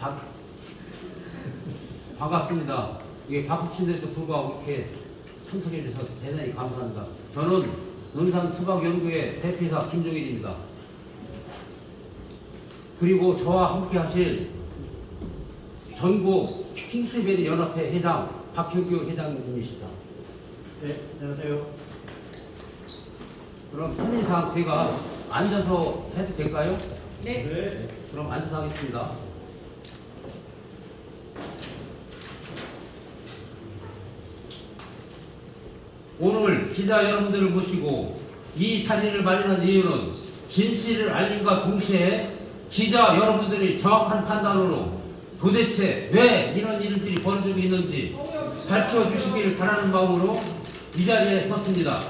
바, 반갑습니다. 이게 바쁘신데도 불구하고 이렇게 참석해 주셔서 대단히 감사합니다. 저는 논산 수박연구회 대표이사 김종일입니다. 그리고 저와 함께 하실 전국 킹스베리 연합회 회장 박형규 회장님이시다. 네, 안녕하세요. 그럼 편의상 제가 앉아서 해도 될까요? 네. 네. 그럼 앉아서 하겠습니다. 오늘 기자 여러분들을 모시고 이 자리를 마련한 이유는 진실을 알림과 동시에 기자 여러분들이 정확한 판단으로 도대체 왜 이런 일들이 벌어지고 있는지 밝혀주시기를 바라는 마음으로 이 자리에 섰습니다.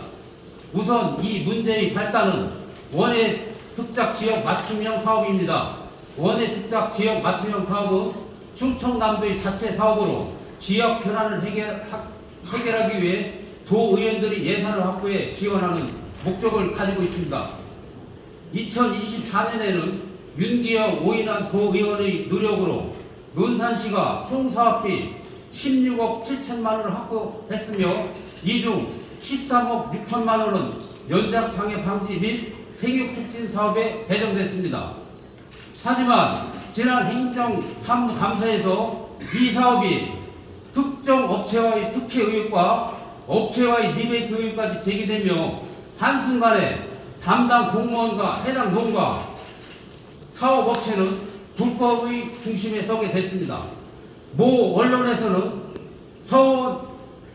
우선 이 문제의 발단은 원예 특작 지역 맞춤형 사업입니다. 원예 특작 지역 맞춤형 사업은 충청남도의 자체 사업으로 지역 현안을 해결, 하- 해결하기 위해 도의원들이 예산을 확보해 지원하는 목적을 가지고 있습니다. 2024년에는 윤기영 오인환 도의원의 노력으로 논산시가 총 사업비 16억 7천만 원을 확보했으며 이 중 13억 6천만 원은 연장장애 방지 및 생육 촉진 사업에 배정됐습니다. 하지만 지난 행정사무감사에서 이 사업이 특정 업체와의 특혜 의혹과 업체와의 리베이트 의혹까지 제기되며 한순간에 담당 공무원과 해당 농가 사업업체는 불법의 중심에 서게 됐습니다. 모 언론에서는 서원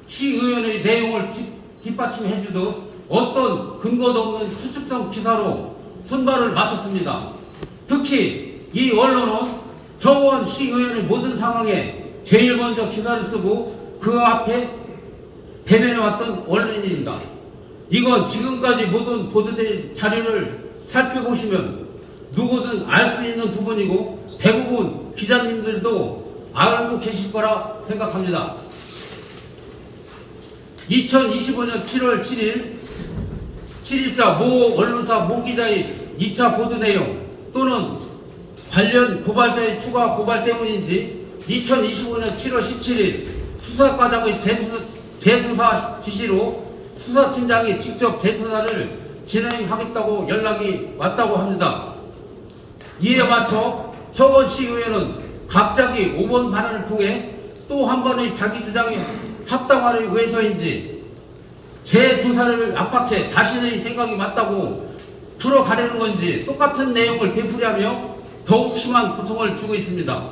시의원의 내용을 뒷- 뒷받침해 주듯 어떤 근거도 없는 추측성 기사로 손발을 맞췄습니다. 특히 이 언론은 서원 시 의원의 모든 상황에 제일 먼저 기사를 쓰고 그 앞에 대변해왔던 언론인입니다. 이건 지금까지 모든 보도된 자료를 살펴보시면 누구든 알 수 있는 부분이고 대부분 기자님들도 알고 계실 거라 생각합니다. 2025년 7월 7일 7일자 모 언론사 모 기자의 2차 보도 내용 또는 관련 고발자의 추가 고발 때문인지 2025년 7월 17일 수사과장의 재수사, 재수사 지시로 수사팀장이 직접 재수사를 진행하겠다고 연락이 왔다고 합니다. 이에 맞춰 서원시의회는 갑자기 5번 발언을 통해 또 한 번의 자기 주장이 합당화를 위해서인지 재조사를 압박해 자신의 생각이 맞다고 풀어가려는 건지 똑같은 내용을 되풀이하며 더욱 심한 고통을 주고 있습니다.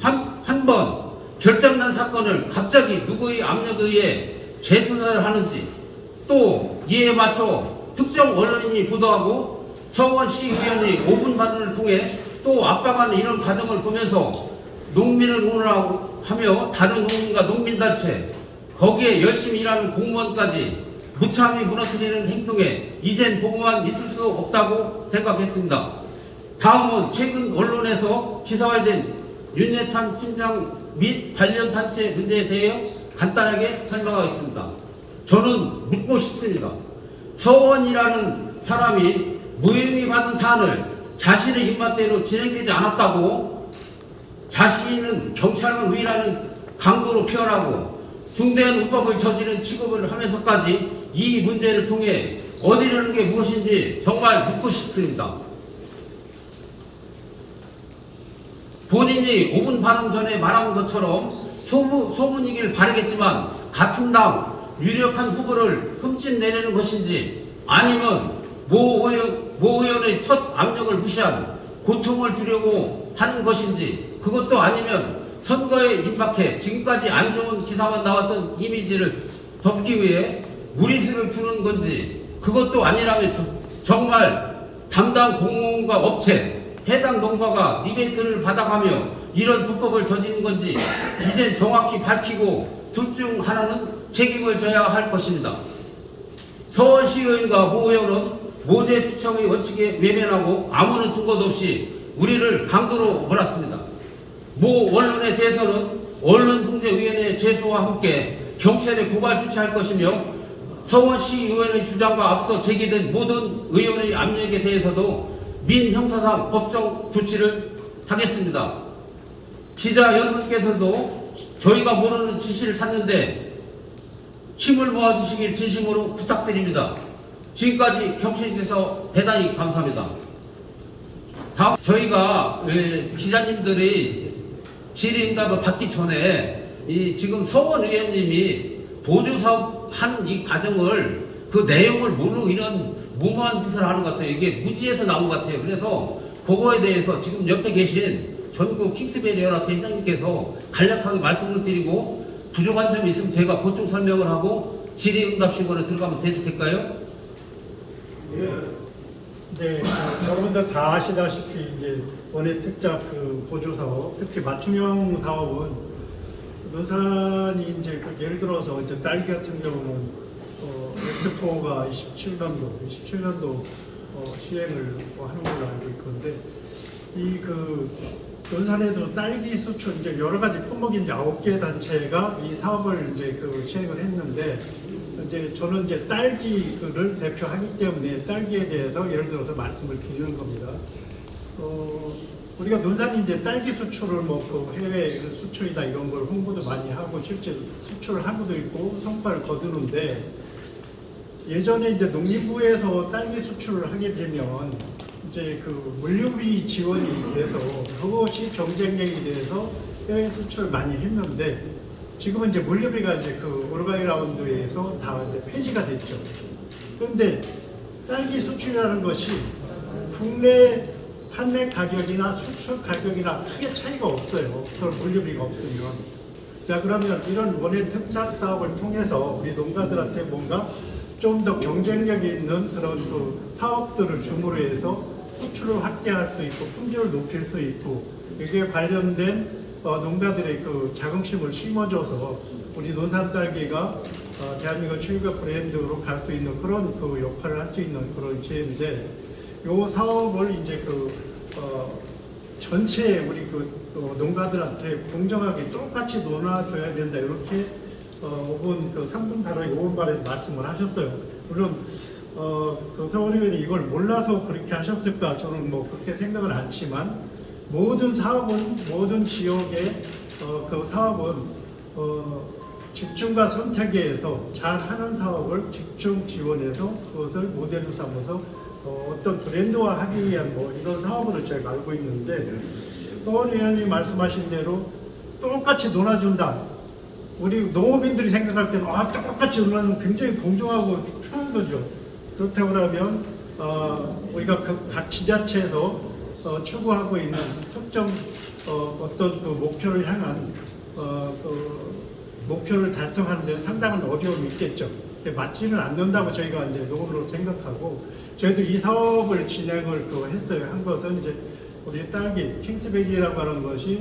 한, 한 번 결정난 사건을 갑자기 누구의 압력에 의해 재수사를 하는지 또 이에 맞춰 특정 언론인이 보도하고 서원 시 의원의 5분 발언을 통해 또 압박하는 이런 과정을 보면서 농민을 응원하고 하며 다른 농민과 농민단체 거기에 열심히 일하는 공무원까지 무참히 무너뜨리는 행동에 이젠 보고만 있을 수 없다고 생각했습니다. 다음은 최근 언론에서 기사화된 윤예찬 팀장 및 관련 단체 문제에 대해 간단하게 설명하겠습니다. 저는 묻고 싶습니다. 서원이라는 사람이 무혐의 받은 사안을 자신의 입맛대로 진행되지 않았다고 자신은 경찰관 위라는 강도로 표현하고 중대한 우법을 저지른 취급을 하면서까지 이 문제를 통해 어디려는 게 무엇인지 정말 묻고 싶습니다. 본인이 5분 발언 전에 말한 것처럼 소문, 소문이길 바라겠지만 같은 당 유력한 후보를 흠집내려는 것인지 아니면 모 의원, 모 의원의 첫 압력을 무시한 고통을 주려고 하는 것인지 그것도 아니면 선거에 임박해 지금까지 안 좋은 기사만 나왔던 이미지를 덮기 위해 무리수를 두는 건지 그것도 아니라면 저- 정말 담당 공무원과 업체 해당 농가가 리베이트를 받아가며 이런 불법을 저지른 건지 이젠 정확히 밝히고 둘 중 하나는 책임을 져야 할 것입니다. 서울시의원과 모 의원은 모재 추청의 원칙에 외면하고 아무런 증거도 없이 우리를 강도로 몰았습니다. 모 언론에 대해서는 언론중재위원회 제소와 함께 경찰에 고발 조치할 것이며 서원시 의원의 주장과 앞서 제기된 모든 의원의 압력에 대해서도 민형사상 법정 조치를 하겠습니다. 기자 여러분께서도 저희가 모르는 지시를 찾는데 힘을 모아주시길 진심으로 부탁드립니다. 지금까지 격려해주셔서 대단히 감사합니다. 다음 저희가 예, 기자님들이 질의응답을 받기 전에 이 지금 서원 의원님이 보조사업 한 이 과정을 그 내용을 모르고 이런 무모한 짓을 하는 것 같아요. 이게 무지에서 나온 것 같아요. 그래서 그거에 대해서 지금 옆에 계신 전국 킹스베리 연합회 회장님께서 간략하게 말씀을 드리고 부족한 점이 있으면 제가 보충 설명을 하고 질의응답식으로 들어가면 돼도 될까요? 네, 어, 여러분들 다 아시다시피 이제 원예 특작 그 보조 사업, 특히 맞춤형 사업은 논산이 이제 그 예를 들어서 이제 딸기 같은 경우는 어, 엑스포가 27년도, 27년도 어, 시행을 뭐 하는 걸로 알고 있건데 이그 논산에도 딸기 수출 이제 여러 가지 품목이 이제 아홉 개 단체가 이 사업을 이제 그 시행을 했는데 이제 저는 이제 딸기를 대표하기 때문에 딸기에 대해서 예를 들어서 말씀을 드리는 겁니다. 어, 우리가 논산이 이제 딸기 수출을 뭐그 해외 수출이다 이런 걸 홍보도 많이 하고 실제 수출을 하고도 있고 성과를 거두는데 예전에 이제 농림부에서 딸기 수출을 하게 되면 이제 그 물류비 지원이 돼서 그것이 경쟁력이 돼서 해외 수출 많이 했는데 지금은 이제 물류비가 이제 그 오르가이 라운드에서 다 이제 폐지가 됐죠. 그런데 딸기 수출이라는 것이 국내 판매 가격이나 수출 가격이나 크게 차이가 없어요. 그 물류비가 없으면. 자 그러면 이런 원예 특작 사업을 통해서 우리 농가들한테 뭔가 좀 더 경쟁력이 있는 그런 그 사업들을 줌으로 해서 수출을 확대할 수 있고 품질을 높일 수 있고 이게 관련된 어, 농가들의 그 자긍심을 심어줘서 우리 논산 딸기가 어, 대한민국 최고급 브랜드로 갈 수 있는 그런 그 역할을 할 수 있는 그런 기회인데 요 사업을 이제 그 어, 전체 우리 그 어, 농가들한테 공정하게 똑같이 논아줘야 된다. 이렇게 어, 5분 그 3분 단위 5분 발에 말씀을 하셨어요. 물론 어, 그 서울 의원이 이걸 몰라서 그렇게 하셨을까 저는 뭐 그렇게 생각은 않지만 모든 사업은 모든 지역의 어, 그 사업은 어, 집중과 선택에서 잘 하는 사업을 집중 지원해서 그것을 모델로 삼아서 어, 어떤 브랜드화 하기 위한 뭐 이런 사업으로 제가 알고 있는데 서울 의원님 말씀하신 대로 똑같이 놀아준다. 우리 농업인들이 생각할 때는 아 똑같이 놀아주면 굉장히 공정하고 편한 거죠. 그렇다고 하면 어, 우리가 그 각 지자체에서 어, 추구하고 있는 특정 어, 어떤 그 목표를 향한 어, 그 목표를 달성하는 데 상당한 어려움이 있겠죠. 맞지는 않는다고 저희가 이제 농업으로 생각하고 저희도 이 사업을 진행을 그 했어요. 한 것은 이제 우리 딸기 킹스베리라고 하는 것이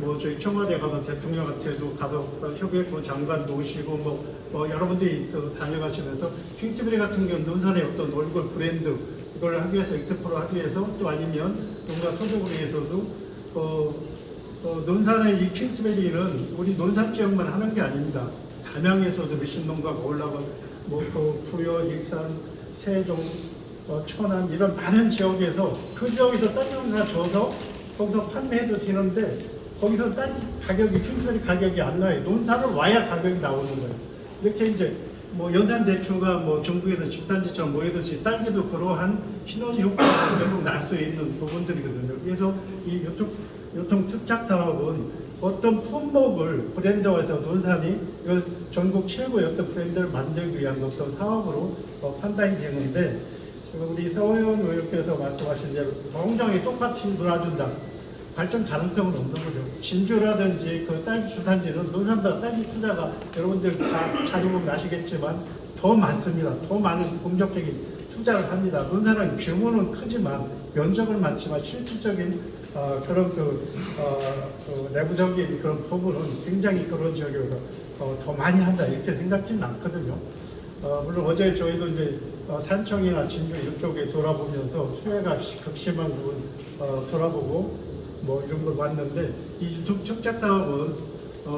뭐 저희 청와대 가서 대통령한테도 가서 협의했고 장관도 오시고 뭐, 뭐 여러 분들이 또 다녀가시면서 킹스베리 같은 경우는 논산의 어떤 얼굴 브랜드 이걸 하기 위해서 엑스포를 하기 위해서 또 아니면 농가 소속으로 해서도 어, 어, 논산의 이 킹스베리는 우리 논산 지역만 하는 게 아닙니다. 담양에서도 몇십 농가가 올라가 뭐그 부여, 익산, 세종, 어, 천안 이런 많은 지역에서 그 지역에서 딸기 농사 져서 거기서 판매해도 되는데 거기서 딸기 가격이 킹스베리 가격이 안 나요. 논산을 와야 가격이 나오는 거예요. 이렇게 이제 뭐 연산 대추가 뭐 전국에서 집단지처럼 모이듯이 딸기도 그러한 시너지 효과가 결국 날 수 있는 부분들이거든요. 그래서 이 유통, 유통 특작 사업은 어떤 품목을 브랜드화해서 논산이 전국 최고의 어떤 브랜드를 만들기 위한 어떤 사업으로 어, 판단이 되는데 지금 우리 서호연 의원께서 말씀하신 대로 공정이 똑같이 놀아준다. 발전 가능성은 없는 거죠. 진주라든지 그 딸기 주산지는 논산다 딸기 투자가 여러분들 다 자료 보면 아시겠지만 더 많습니다. 더 많은 공격적인 투자를 합니다. 논산은 규모는 크지만 면적은 많지만 실질적인 어, 그런 그, 어, 그 내부적인 그런 부분은 굉장히 그런 지역에서 어, 더 많이 한다 이렇게 생각지는 않거든요. 어, 물론 어제 저희도 이제 어, 산청이나 진주 이쪽에 돌아보면서 수해가 극심한 부분 어, 돌아보고 뭐 이런 걸 봤는데 이 유튜브 축작 사업은 어,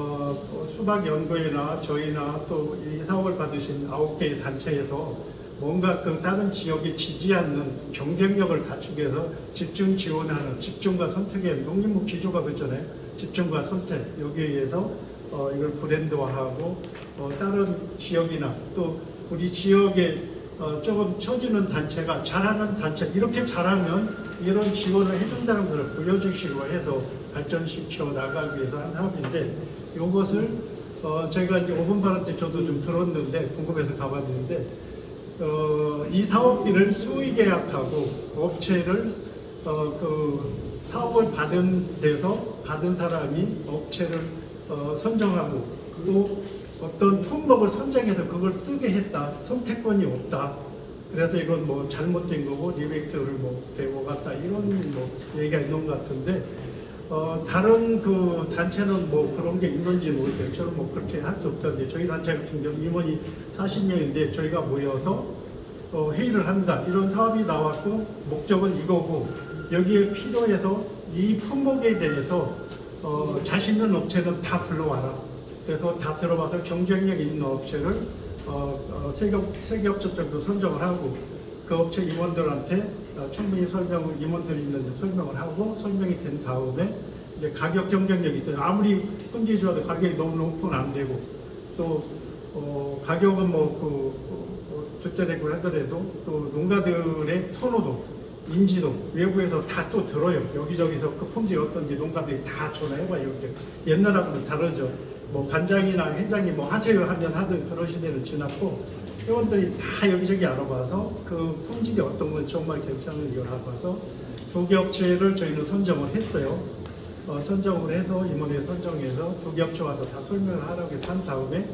어, 수박 연구회나 저희나 또 이 사업을 받으신 아홉 개의 단체에서 뭔가 그 다른 지역에 지지 않는 경쟁력을 갖추기 위해서 집중 지원하는 집중과 선택의 농림부 기조가 그렇잖아요. 집중과 선택 여기에 의해서 어, 이걸 브랜드화하고 어, 다른 지역이나 또 우리 지역에 어, 조금 처지는 단체가 잘하는 단체 이렇게 잘하면 이런 지원을 해준다는 것을 보여주시고 해서 발전시켜 나가기 위해서 한 사업인데 이것을 어, 제가 이제 5분 발언 때 저도 좀 들었는데 궁금해서 가봤는데 어, 이 사업비를 수의 계약하고 업체를 어, 그 사업을 받은 데서 받은 사람이 업체를 어, 선정하고 또 어떤 품목을 선정해서 그걸 쓰게 했다 선택권이 없다 그래서 이건 뭐 잘못된 거고 리베이트를 뭐 배워갔다 이런 뭐 얘기가 있는 것 같은데 어, 다른 그 단체는 뭐 그런 게 있는지 모르겠어요. 저는 뭐 그렇게 할 수 없던데 저희 단체 같은 경우 임원이 40명인데 저희가 모여서 어, 회의를 합니다. 이런 사업이 나왔고 목적은 이거고 여기에 필요해서 이 품목에 대해서 어, 자신 있는 업체는 다 불러와라. 그래서 다 들어봐서 경쟁력 있는 업체를 어, 어, 세계, 세계 업체 정도 선정을 하고 그 업체 임원들한테 어, 충분히 설명을 임원들이 있는데 설명을 하고 설명이 된 다음에 이제 가격 경쟁력이 있어요. 아무리 품질 좋아도 가격이 너무 높으면 안 되고 또 어, 가격은 뭐그 적절하고 하더라도 또 농가들의 선호도 인지도 외부에서 다 또 들어요. 여기저기서 그 품질이 어떤지 농가들이 다 전화해봐요. 옛날하고는 다르죠. 뭐 간장이나 회장이 뭐 하세요 하면 하던 그런 시대는 지났고 회원들이 다 여기저기 알아봐서 그 품질이 어떤 건 정말 괜찮은 걸 알아봐서 두 개 업체를 저희는 선정을 했어요. 어, 선정을 해서 임원회 선정해서 두 개 업체 와서 다 설명을 하라고 한 다음에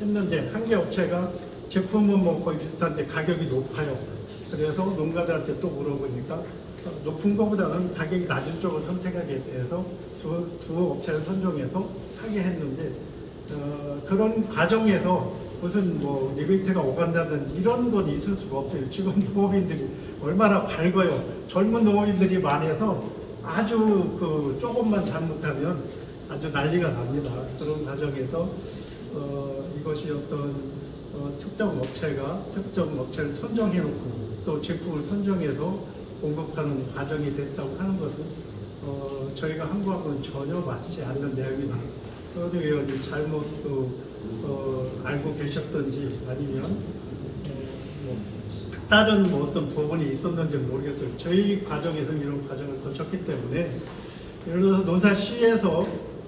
했는데 한 개 업체가 제품은 뭐 거의 비슷한데 가격이 높아요. 그래서 농가들한테 또 물어보니까 어, 높은 것보다는 가격이 낮은 쪽을 선택하게 돼서 두, 두 업체를 선정해서 하게 했는데 어, 그런 과정에서 무슨 뭐 리베이트가 오간다든 이런 건 있을 수가 없어요. 지금 농업인들이 얼마나 밝아요. 젊은 농업인들이 많아서 아주 그 조금만 잘못하면 아주 난리가 납니다. 그런 과정에서 어, 이것이 어떤 어, 특정 업체가 특정 업체를 선정해놓고 또 제품을 선정해서 공급하는 과정이 됐다고 하는 것은 어, 저희가 한 거하고는 전혀 맞지 않는 내용이다. 그런데 의원님 잘못 그, 어, 알고 계셨던지 아니면 어, 뭐 다른 뭐 어떤 부분이 있었는지 모르겠어요. 저희 과정에서 이런 과정을 거쳤기 때문에 예를 들어서 논산시에서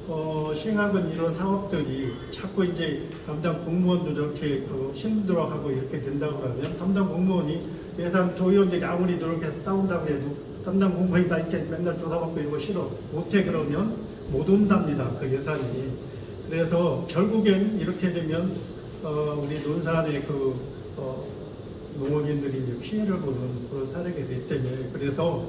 어, 시행하는 이런 사업들이 자꾸 이제 담당 공무원도 저렇게 그 힘들어하고 이렇게 된다고 하면 담당 공무원이 예산 도의원들이 아무리 노력해서 싸운다고 해도 담당 공무원이 다 이렇게 맨날 조사받고 이거 싫어 못해 그러면 못 온답니다 그 예산이. 그래서 결국엔 이렇게 되면 어, 우리 논산의 그 어, 농업인들이 피해를 보는 그런 사례가 됐기 때문에 그래서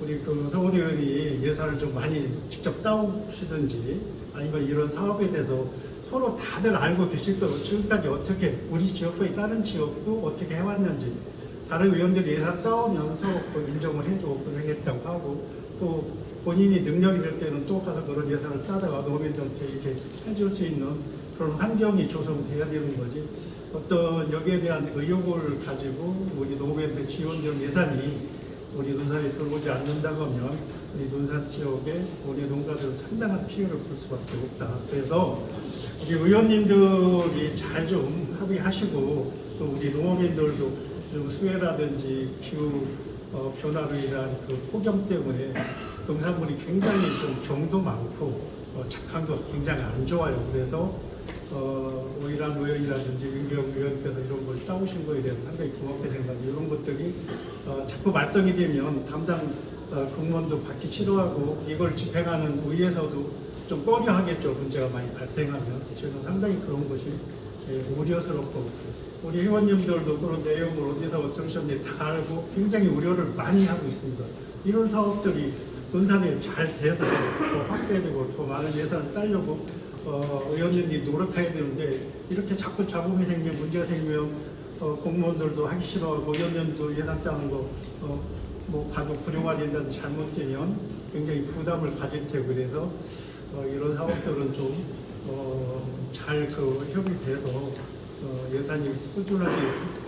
우리 그 서울 의원이 예산을 좀 많이 직접 따오시든지 아니면 이런 사업에 대해서 서로 다들 알고 계실 거고 지금까지 어떻게 우리 지역과 다른 지역도 어떻게 해왔는지 다른 의원들이 예산 따오면 서로 그 인정을 해주고 고생했다고 하고 또 본인이 능력이 될 때는 또 가서 그런 예산을 따다가 농민들한테 이렇게 해줄 수 있는 그런 환경이 조성돼야 되는 거지 어떤 여기에 대한 의욕을 가지고 우리 농업인들 지원적 예산이 우리 논산에 들어오지 않는다고 하면 우리 논산 지역에 우리 농가들 상당한 피해를 볼 수밖에 없다. 그래서 우리 의원님들이 잘 좀 합의하시고 또 우리 농업인들도 좀 수해라든지 기후 어, 변화로 인한 그 폭염 때문에 농산물이 굉장히 좀 병도 많고 어, 착한도 굉장히 안 좋아요. 그래서 어, 오이란 의원이라든지 윤경 의원께서 이런 걸 따오신 거에 대해서 상당히 고맙게 생각하고 이런 것들이 어, 자꾸 말썽이 되면 담당 어, 공무원도 받기 싫어하고 이걸 집행하는 의회에서도 좀 꺼려하겠죠. 문제가 많이 발생하면. 저는 상당히 그런 것이 예, 우려스럽고 우리 회원님들도 그런 내용을 어디서 들으셨는지 다 알고 굉장히 우려를 많이 하고 있습니다. 이런 사업들이 논산에 잘 돼서 더 확대되고 더 많은 예산을 따려고 어, 의원님들이 노력해야 되는데 이렇게 자꾸 잡음이 생기면 문제가 생기면 어, 공무원들도 하기 싫어하고 의원님도 예산 짜는 거 어, 뭐 가족 불용화 된다는 잘못되면 굉장히 부담을 가질 테고 그래서 어, 이런 사업들은 좀 어, 잘그 협의돼서 어, 예산이 꾸준하게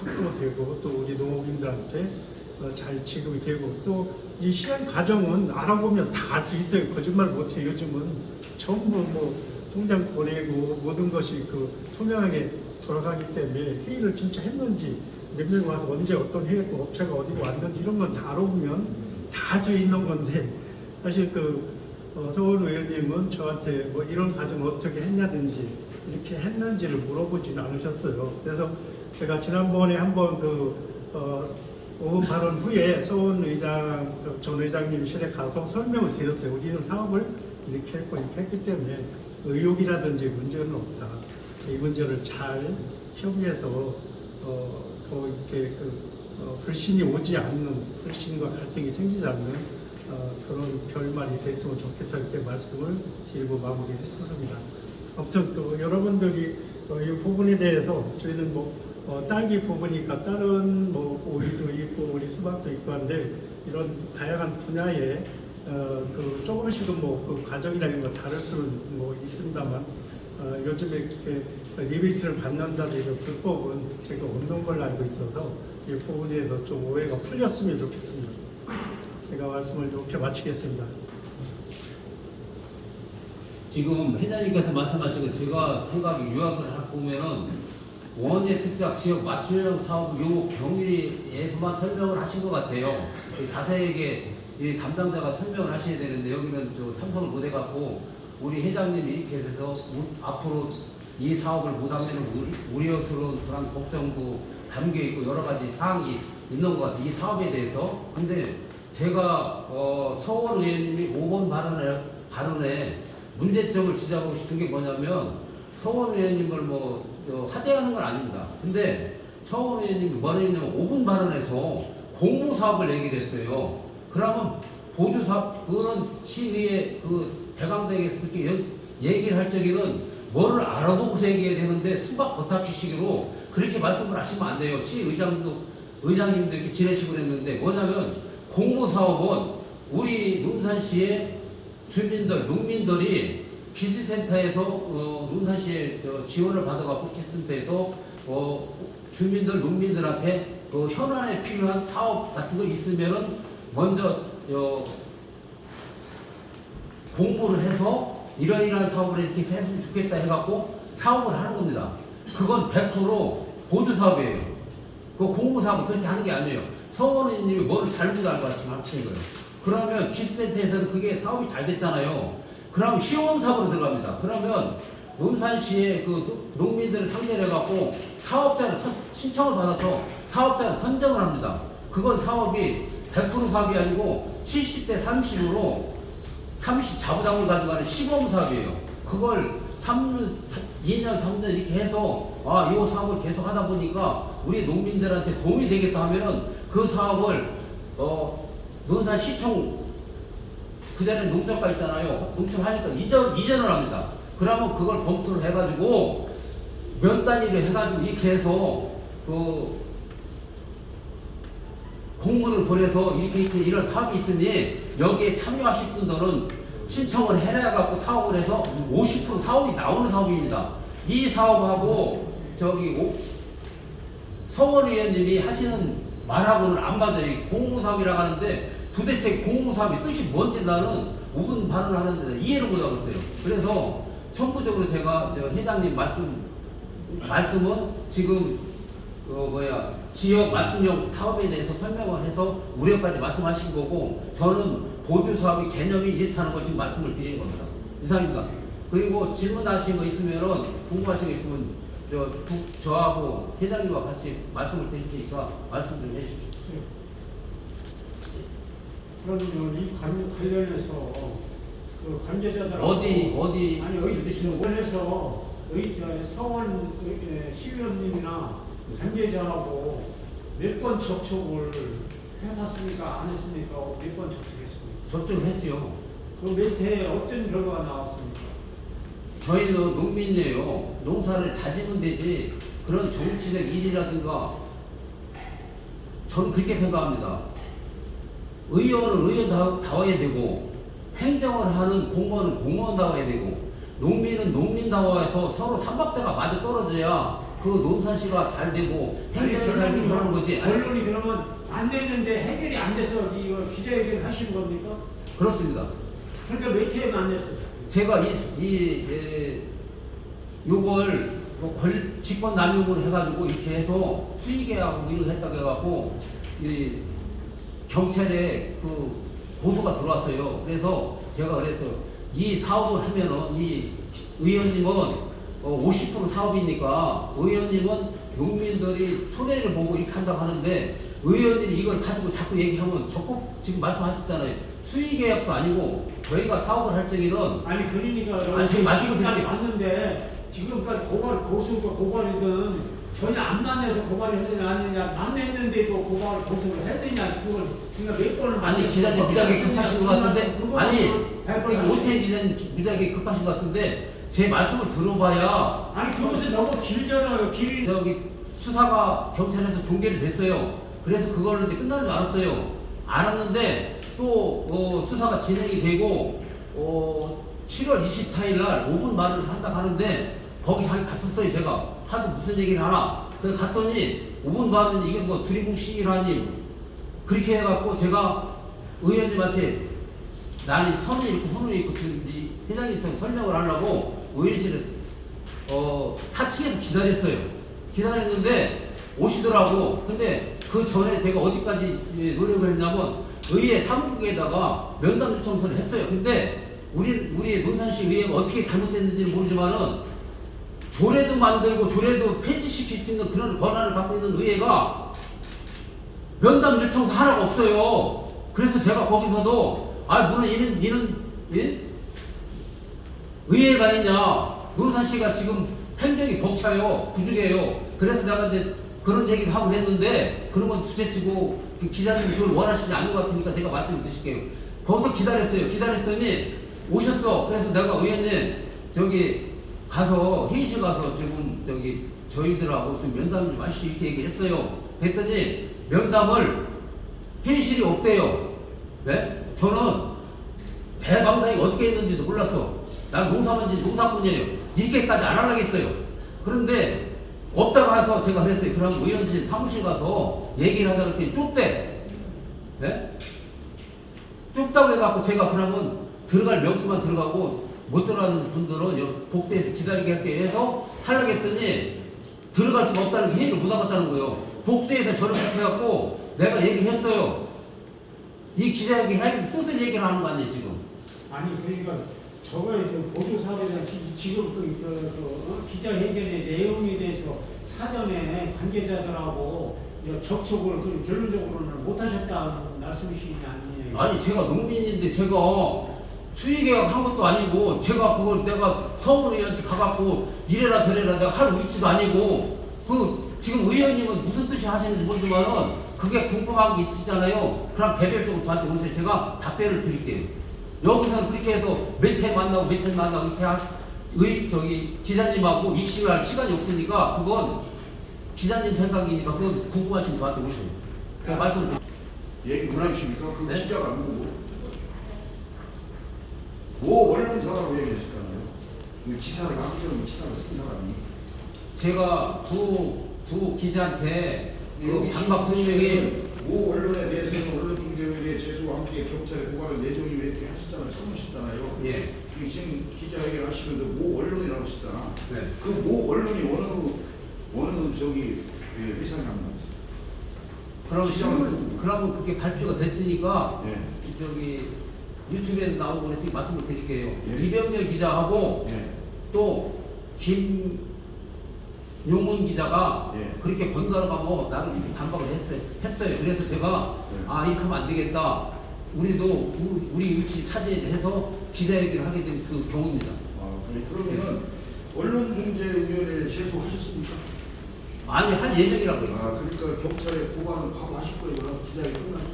확보되고 또 우리 농업인들한테 어, 잘 지급이 되고 또이 실행 과정은 알아보면 다 알 수 있어요. 거짓말 못해. 요즘은 전부 뭐 통장 보내고 모든 것이 그 투명하게 돌아가기 때문에 회의를 진짜 했는지 몇명 와서 언제 어떤 회의 업체가 어디로 왔는지 이런 건 다 알아보면 다할수 있는 건데 사실 그 어, 서울 의원님은 저한테 뭐 이런 과정 어떻게 했냐든지 이렇게 했는지를 물어보진 않으셨어요. 그래서 제가 지난번에 한번 그 어, 오후 발언 후에 서울 의장 전 의장님실에 가서 설명을 드렸어요. 우리는 사업을 이렇게 했고 이렇게 했기 때문에 의혹이라든지 문제는 없다. 이 문제를 잘 협의해서 어, 더 이렇게 그 어, 불신이 오지 않는 불신과 갈등이 생기지 않는 어, 그런 결말이 됐으면 좋겠다 이렇게 말씀을 드리고 마무리했습니다. 아무튼 또 여러분들이 어, 이 부분에 대해서 저희는 뭐 어, 딸기 부분이니까 다른 뭐 오이도 있고 우리 수박도 있고 한데 이런 다양한 분야에 어, 그 조금씩은 뭐그 과정이라는 건 다를 수는 뭐 있습니다만 어, 요즘에 이렇게 리베이트를 받는다는 이런 불법은 제가 없는 걸로 알고 있어서 이 부분에 대해서 좀 오해가 풀렸으면 좋겠습니다. 제가 말씀을 이렇게 마치겠습니다. 지금 회장님께서 말씀하신 거 제가 생각이 요약을 할 보면은 원예 특작 지역 맞춤형 사업 요 경위에서만 설명을 하신 것 같아요. 이 자세하게 이 담당자가 설명을 하셔야 되는데 여기는 저 참석을 못 해갖고 우리 회장님이 이렇게 해서 우- 앞으로 이 사업을 못하면 우려스러운 그런 걱정도 담겨 있고 여러 가지 사항이 있는 것 같아요. 이 사업에 대해서. 근데 제가 어, 서원 의원님이 5번 발언에, 발언에 문제점을 지적하고 싶은 게 뭐냐면 서원 의원님을 뭐 저, 하대하는 건 아닙니다. 근데 서원 의원님이 뭐라 했냐면 5분 발언에서 공모 사업을 얘기를 했어요. 그러면 보조 사업 그런 시의회 그 대강당에서 그렇게 연- 얘기를 할 적에는 뭐를 알아보고서 얘기해야 되는데 수박 겉핥기식으로 그렇게 말씀을 하시면 안 돼요. 시의장도 의장님도 이렇게 지내시고 그랬는데 뭐냐면 공모 사업은 우리 논산시의 주민들, 농민들이 기술센터에서 어, 저 지원을 받아갖고 기술센터에서 어, 주민들, 농민들한테 그 현안에 필요한 사업 같은 거 있으면은 먼저 어, 공모를 해서 이런 사업을 이렇게 했으면 좋겠다 해갖고 사업을 하는 겁니다. 그건 100% 보조 사업이에요. 그 공모 사업은 그렇게 하는 게 아니에요. 성원님이 뭐를 잘못 알고 하신 거예요. 그러면 기술센터에서는 그게 사업이 잘 됐잖아요. 그럼 시험 사업으로 들어갑니다. 그러면 음산시에 그 농민들을 상대로 해갖고 사업자를 선- 신청을 받아서 사업자를 선정을 합니다. 그건 사업이 100% 사업이 아니고 70대 30으로 30 자부담을 가져가는 시범 사업이에요. 그걸 3년, 2년, 3년 이렇게 해서 아, 이 사업을 계속 하다 보니까 우리 농민들한테 도움이 되겠다 하면은 그 사업을 어, 논산 시청 그전에 농정가 있잖아요. 농청 하니까 이전, 이전을 합니다. 그러면 그걸 검토를 해가지고 몇 단위로 해가지고 이렇게 해서 그 공문을 보내서 이렇게 이렇게 이런 사업이 있으니 여기에 참여하실 분들은 신청을 해내갖고 사업을 해서 50% 사업이 나오는 사업입니다. 이 사업하고 저기 오- 서원 의원님이 하시는 말하고는 안 맞아요. 이 공무사업이라고 하는데 도대체 공무사업의 뜻이 뭔지 나는 5분 발언을 하는데 이해를 못하고 있어요. 그래서 청구적으로 제가 저 회장님 말씀, 말씀은 지금 그 뭐야 지역 맞춤형 사업에 대해서 설명을 해서 우려까지 말씀하신 거고 저는 보조 사업의 개념이 이렇다는 걸 지금 말씀을 드리는 겁니다. 이상입니다. 그리고 질문하신 거 있으면은 궁금하신 거 있으면 저 두- 저하고 회장님과 같이 말씀을 드릴 테니까 말씀 좀 해주십시오. 그러면 이 관- 관련해서 그 관계자들 어디 어디 아니 드시는 거? 관련해서 의저 서원 의- 시의원님이나 관계자하고 몇 번 접촉을 해봤습니까? 안 했습니까? 몇 번 접촉했습니까? 접촉했죠. 그 밑에 어떤 결과가 나왔습니까? 저희는 농민이에요. 농사를 다지면 되지 그런 정치적 일이라든가 저는 그렇게 생각합니다. 의원은 의원다워야 되고 행정을 하는 공무원은 공무원다워야 되고 농민은 농민다워해서 서로 삼박자가 맞아 떨어져야 그 논산시가 잘 되고 행정이 잘 되고 하는 거지. 결론이 그러면 안 됐는데 해결이 안 돼서 이거 기자회견 하신 겁니까? 그렇습니다. 그러니까 안 됐어요. 제가 이, 이, 에, 요걸 뭐 권, 직권 남용을 해가지고 이렇게 해서 수의계하고 일을 했다고 해갖고 이 경찰에 그 보도가 들어왔어요. 그래서 제가 그래서 이 사업을 하면은 이 의원님은 어, 50% 사업이니까 의원님은 농민들이 손해를 보고 이렇게 한다고 하는데 의원님이 이걸 가지고 자꾸 얘기하면 적극 지금 말씀하셨잖아요. 수의계약도 아니고 저희가 사업을 할 적에는 아니 그러니까 아니, 지금 말씀을 드릴게요. 왔는데 지금까지 고발 고소가 고발이든 전혀 안 만나서 고발을 했느냐 아니냐 만났는데도 고발을 고소를 했느냐 그걸 그러니까 몇 번을 아니. 기자님 무지하게 급하신 것 같은데 아니 오태인 기자님 무지하게 급하신 것 같은데 제 말씀을 들어봐야 아니 그것은 너무 길잖아요 길 저기 수사가 경찰에서 종결이 됐어요. 그래서 그걸로 이제 끝나는 줄 알았어요. 알았는데 또 어, 수사가 진행이 되고 어, 7월 24일 날 5분 말을 한다 하는데 거기 자기 갔었어요 제가 하도 무슨 얘기를 하나 그래서 갔더니 5분 말은 이게 뭐 드리블식이라니 그렇게 해갖고 제가 의원님한테 나는 선을 있고 지금 이 회장님한테 설명을 하려고 의원실에서 어 4층에서 기다렸어요. 기다렸는데 오시더라고. 근데 그 전에 제가 어디까지 예, 노력을 했냐면 의회 사무국에다가 면담 요청서를 했어요. 근데 우리 우리 논산시 의회가 어떻게 잘못됐는지는 모르지만은 조례도 만들고 조례도 폐지시킬 수 있는 그런 권한을 갖고 있는 의회가 면담 요청서 하나가 없어요. 그래서 제가 거기서도 아 물론 이는 이는 예? 의회가 아니냐 노르산시가 지금 행정이 벅차요 부족해요. 그래서 내가 이제 그런 얘기도 하고 했는데 그런 건 두째치고 그 기자님 그걸 원하시지 않는 것 같으니까 제가 말씀을 드릴게요. 거기서 기다렸어요. 기다렸더니 오셨어. 그래서 내가 의원님 저기 가서 회의실 가서 지금 저기 저희들하고 좀 면담 좀 하시죠 이렇게 얘기했어요. 그랬더니 면담을 회의실이 없대요. 네? 저는 대방당이 어떻게 했는지도 몰랐어. 난 농사만지 농사꾼이에요. 이렇게까지 안 하려겠어요. 그런데 없다고 해서 제가 그랬어요. 그럼 의원실 사무실 가서 얘기를 하자 그랬더니 좁대. 네? 좁다고 해갖고 제가 그러면 들어갈 명수만 들어가고 못 들어가는 분들은 여- 복도에서 기다리게 할게 해서 하려고 했더니 들어갈 수가 없다는 게 회의를 못 하겠다는 거예요. 복도에서 저를 해갖고 내가 얘기했어요. 이 기자에게 할 뜻을 얘기를 하는 거 아니에요 지금. 아니 그러니까 저거에 그 보도사업에 지금 그, 그, 그 어? 기자회견의 내용에 대해서 사전에 관계자들하고 이 접촉을 그 결론적으로는 못 하셨다는 말씀이시지 않느냐 아니 제가 농민인데 제가 수의계약 한 것도 아니고 제가 그걸 내가 서울 의원한테 가갖고 이래라 저래라 내가 할 위치도 아니고 그 지금 의원님은 무슨 뜻이 하시는지 모르지만은 그게 궁금한 게 있으시잖아요. 그럼 개별적으로 저한테 오세요. 제가 답변을 드릴게요. 여기서는 그렇게 해서 몇회 만나고 몇회 만나고 이렇게 한 의, 저기 기자님하고 이슈를 할 시간이 없으니까 그건 기자님 생각이니까 그건 궁금하시면 저한테 오셔요. 제가 말씀을 얘기 그만하십니까? 그 네? 기자가 누구고? 뭐 언론사라고 얘기하실까요? 그 기사를 강경 기사를 쓴 사람이 제가 두, 두 기자한테 그 반박 설명이 모 언론에 대해서는 언론 중재위원회 제소와 함께 경찰에 고발을 내정이 왜 이렇게 하셨잖아요. 선언하셨잖아요. 예. 이 지금 기자회견 하시면서 모 언론이라고 하셨잖아. 네. 그모 언론이 어느 어느 저기 예, 한다. 그럼 신문? 그러면 그게 발표가 됐으니까 예. 저기 유튜브에 나오고 그래서 말씀을 드릴게요. 예. 이병렬 기자하고 예. 또 김용문 기자가 예. 그렇게 번갈아 가고 나를 이렇게 반박을 했어요. 했어요. 그래서 제가 예. 아 이렇게 하면 안 되겠다. 우리도 우- 우리 위치 차지해서 기자회견을 하게 된 그 경우입니다. 아, 그래. 그러면은 언론중재위원회에 제소하셨습니까? 아니 할 예정이라고 했어요. 아, 그러니까 경찰에 고발은 바로 하실 거예요. 그럼 기자회견 끝나시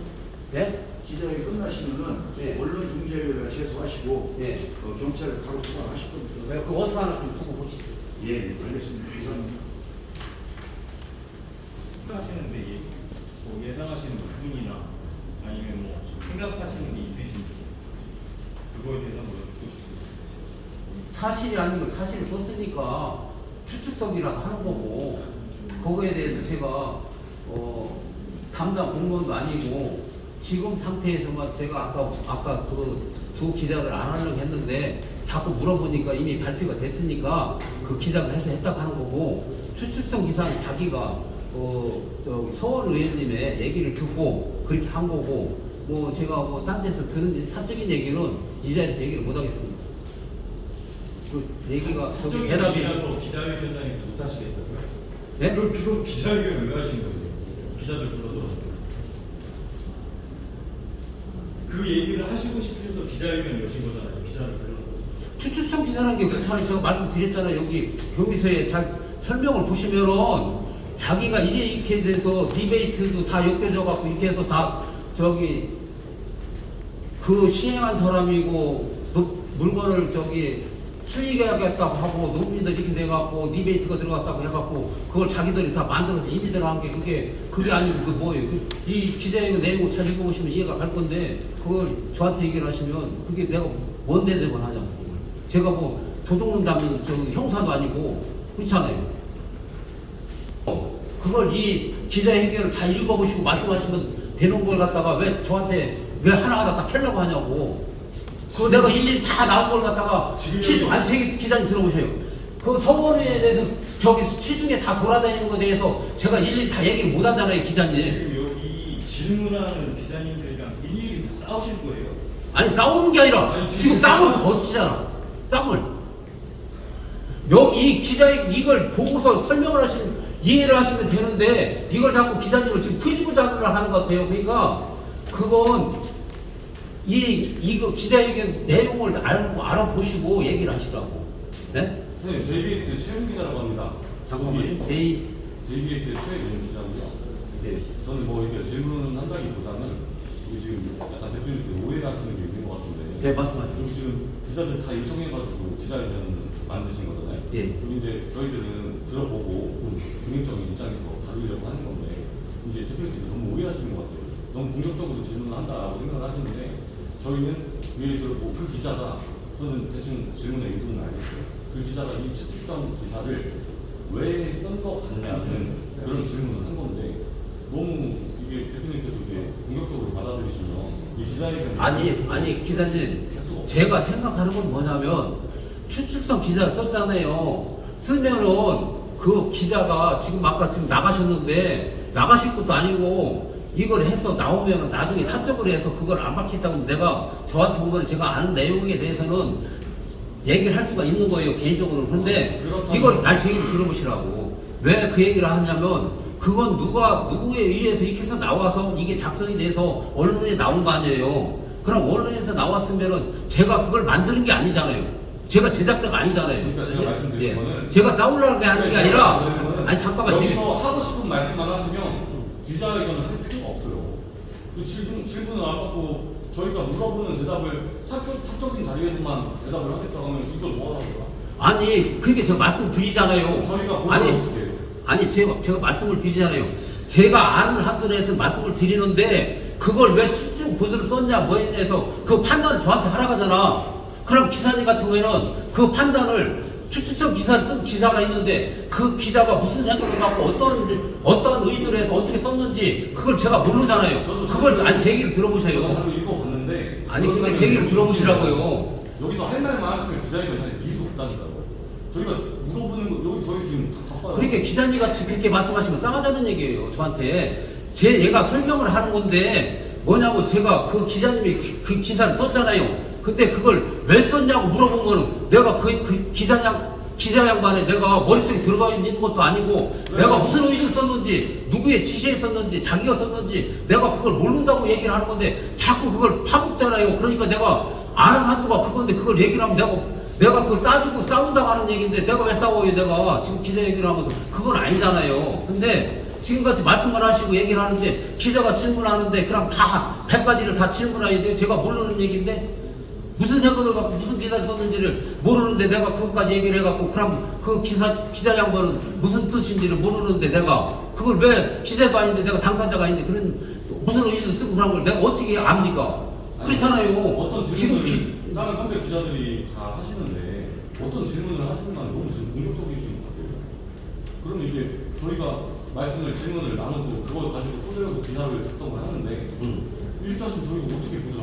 예? 기자회견 끝나시면은 예. 언론 중재위원회 제소하시고 예. 어, 경찰에 바로 고발하실 겁니다. 네, 그 어떻게 하나 좀 두고 보시죠. 예, 알겠습니다. 이상입니다. 생각하시는데 예, 뭐 예상하시는 부분이나 아니면 뭐 생각하시는 게 있으신지 그거에 대해서 한번 여쭙고 싶습니다. 사실이 아닌 걸 사실을 썼으니까 추측성이라도 하는 거고 거기에 대해서 제가 어, 담당 공무원도 아니고 지금 상태에서만 제가 아까 아까 그 두 기자를 안 하려고 했는데 자꾸 물어보니까 이미 발표가 됐으니까 그 기자가 해서 했다고 하는 거고 추측성 기사는 자기가 어, 서원 의원님의 얘기를 듣고 그렇게 한 거고 뭐 제가 뭐 딴 데서 들은 사적인 얘기는 이 자리에서 얘기를 못 하겠습니다. 그 얘기가 저기 대답이 얘기라서 기자회견장에서 못 하시겠다고요? 네? 그럼 그럼 기자회견 왜 하시는 거예요? 기자들 불러들어서 그 얘기를 하시고 싶으셔서 기자회견 여신 거잖아요. 기자를 불러서 추추청 기사라는 게 그렇잖아요. 제가 말씀드렸잖아요. 여기 교미서에 잘 설명을 보시면은 자기가 이래 이렇게 돼서 디베이트도 다 엮여져 갖고 이렇게 해서 다 저기 그 시행한 사람이고 그 물건을 저기 수익하겠다고 하고 농민들 이렇게 돼갖고 디베이트가 들어갔다고 해갖고 그걸 자기들이 다 만들어서 이미대로 한 게 그게 그게 아니고 그 뭐예요? 그, 이 기자회견 내용을 잘 읽어보시면 이해가 갈 건데 그걸 저한테 얘기를 하시면 그게 내가 뭔 대접을 하냐고 제가 뭐 도둑놈다면 저 형사도 아니고 그렇잖아요. 어, 그걸 이 기자회견을 잘 읽어보시고 말씀하시면 되는 걸 갖다가 왜 저한테 왜 하나하나 다 캘려고 하냐고. 그거 내가 일일이 다 나온 걸 갖다가 지금 아니 세계 기자님 들어보세요. 그 서원에 대해서 저기 시중에 다 돌아다니는 것에 대해서 제가 일일이 다 얘기를 못 하잖아요, 기자님. 지금 여기 질문하는 기자님들이랑 일일이 다 싸우실 거예요. 아니 싸우는 게 아니라 아니, 지금 지금 쌈을 제가- 거시잖아. 쌈을. 여기 기자 이걸 보고서 설명을 하시면 이해를 하시면 되는데 이걸 자꾸 기자님을 지금 프리즈물 작업을 하는 것 같아요. 그러니까 그건 이 이거 기자회견 내용을 알고 알아보시고 얘기를 하시라고. 네? 선생님, JBS 최영 기자라고 합니다. 잠깐만요. 제이 JBS의 최영 기자고요. 네. 저는 뭐 이렇게 질문 한다기보다는 지금 약간 대표님들 오해하시는 게 있는 것 같은데. 네 말씀하세요. 그리고 지금 기자들 다 요청해가지고 기자회견 만드신 거잖아요. 예. 그리고 이제 저희들은 들어보고 공익적인 입장에서 다루려고 하는 건데 이제 대표님께서 너무 오해하시는 것 같아요. 너무 공격적으로 질문을 한다라고 생각을 하시는데 저희는 예를 들어 뭐그 기자가 저는 대충 질문의 의도는 알겠어요. 그 기자가 이 채찍점 기사를 왜 쓴 것 같냐는 그런 질문을 한 건데 너무 이게 대표님께서 이게 공격적으로 받아들이시면 이 기자회견 아니 아니 기자님 제가 생각하는 건 뭐냐면 추측성 기사를 썼잖아요. 쓰면은 그 기자가 지금 아까 지금 나가셨는데 나가실 것도 아니고 이걸 해서 나오면 나중에 사적으로 해서 그걸 안 밝힌다고 내가 저한테 오면 제가 아는 내용에 대해서는 얘기를 할 수가 있는 거예요 개인적으로. 근데 그렇다면- 이걸 날 제 얘기를 들어보시라고. 왜 그 얘기를 하냐면 그건 누가 누구에 의해서 이렇게 해서 나와서 이게 작성이 돼서 언론에 나온 거 아니에요. 그럼 언론에서 나왔으면은 제가 그걸 만드는 게 아니잖아요. 제가 제작자가 아니잖아요. 그러니까 제가 말씀드린 예. 거는 제가 싸우려고 하는 게 아니라 아니 잠깐만 여기서 제가 하고 싶은 말씀만 하시면 기자회견을 할 필요가 없어요. 그 질문, 질문을 안 받고 저희가 물어보는 대답을 사적, 사적인 자리에서만 대답을 하겠다고 하면 이걸 뭐 하라고요? 아니 그게 제가 말씀드리잖아요. 저희가 보면 아니 어떻게 해요? 아니 제가 제가 말씀을 드리잖아요. 제가 아는 한도에서 말씀을 드리는데 그걸 왜 추측 보도를 썼냐 뭐 했냐 해서 그 판단을 저한테 하라 하잖아. 그럼 기사님 같은 경우에는 그 판단을 추측성 기사를 쓴 기사가 있는데 그 기자가 무슨 생각을 갖고 어떤 어떤 의도를 해서 어떻게 썼는지 그걸 제가 모르잖아요. 저도 그걸 자료- 아니 제 얘기를 들어보세요. 저도 읽어봤는데 아니 그러니까 제 얘기를 들어보시라고요. 여기서 할 말만 하시면 기자회견 할 이유가 없다니까요. 저희가 물어보는 거 여기 저희 지금 다 바빠요. 그러니까 기자님 같이 그렇게 말씀하시면 싸가자는 얘기예요 저한테 제 얘가 설명을 하는 건데 뭐냐고 제가 그 기자님이 그- 그 기사를 썼잖아요 근데 그걸 왜 썼냐고 물어보면 내가 그, 그 기자 양 기자 양반에 내가 머릿속에 들어가 있는 것도 아니고 내가 무슨 의도를 썼는지 누구의 지시에 썼는지 자기가 썼는지 내가 그걸 모른다고 얘기를 하는 건데 자꾸 그걸 파묻잖아요. 그러니까 내가 아는 한도가 그건데 그걸 얘기를 하면 내가 내가 그걸 따지고 싸운다고 하는 얘기인데 내가 왜 싸워요? 내가 지금 기자 얘기를 하면서 그건 아니잖아요. 근데 지금같이 말씀을 하시고 얘기를 하는데 기자가 질문하는데 그럼 다 100가지를 다 질문해야 돼요? 제가 모르는 얘기인데 무슨 생각을 갖고 무슨 기사를 썼는지를 모르는데 내가 그것까지 얘기를 해갖고 그럼 그 기사 기자 양반은 무슨 뜻인지를 모르는데 내가 그걸 왜 기자도 아닌데 내가 당사자가 아닌데 그런 무슨 의미를 쓰고 그런 걸 내가 어떻게 압니까 그렇잖아요 어떤 지금 질문을 기- 다른 선배 기자들이 다 하시는데 어떤 질문을 하시는 건 너무 지금 공격적이신 것 같아요. 그럼 이게 저희가 말씀을 질문을 나누고 그걸 가지고 또 들여서 기사를 작성을 하는데 음. 일자심 저희가 어떻게 보도합니까?